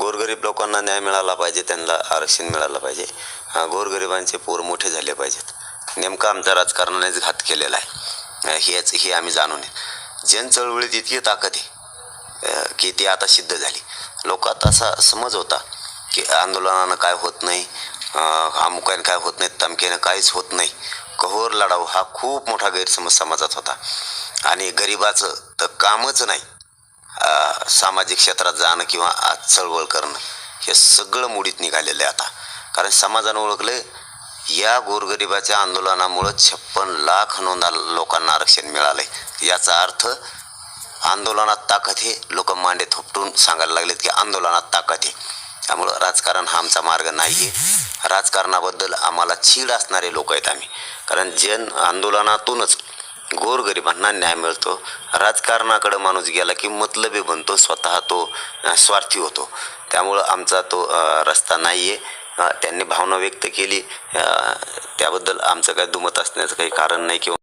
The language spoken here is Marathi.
गोरगरीब लोकांना न्याय मिळाला पाहिजे त्यांना आरक्षण मिळालं पाहिजे. गोरगरिबांचे पोर मोठे झाले पाहिजेत. नेमकं आमच्या राजकारणानेच घात केलेला आहे. हेच हे आम्ही जाणून जन चळवळीत इतकी ताकद आहे की ती आता सिद्ध झाली. लोकात असा समज होता की आंदोलनानं काय होत नाही अमुकाने काय होत नाही तमक्यानं काहीच होत नाही. कहोर लढाऊ हा खूप मोठा गैरसमज समाजात होता. आणि गरिबाचं तर कामच नाही. सामाजिक क्षेत्रात जाणं किंवा चळवळ करणं हे सगळं मुडीत निघालेलं आहे आता. कारण समाजानं ओळखलं या गोरगरिबाच्या आंदोलनामुळं छप्पन लाख नोंदा लोकांना आरक्षण मिळालं आहे याचा अर्थ आंदोलनात ताकद हे लोक मांडे थोपटून सांगायला लागलेत की आंदोलनात ताकद आहे. त्यामुळं राजकारण हा आमचा मार्ग नाही आहे राजकारणाबद्दल आम्हाला चीड असणारे लोक आहेत आम्ही. कारण जन आंदोलनातूनच गोरगरिबांना न्याय मिळतो. राजकारणाकडे माणूस गेला की मतलबी बनतो स्वतः तो स्वार्थी होतो. त्यामुळं आमचा तो रस्ता नाही आहे त्यांनी भावना व्यक्त केली. त्याबद्दल आमचं काही दुमत असण्याचं काही कारण नाही किंवा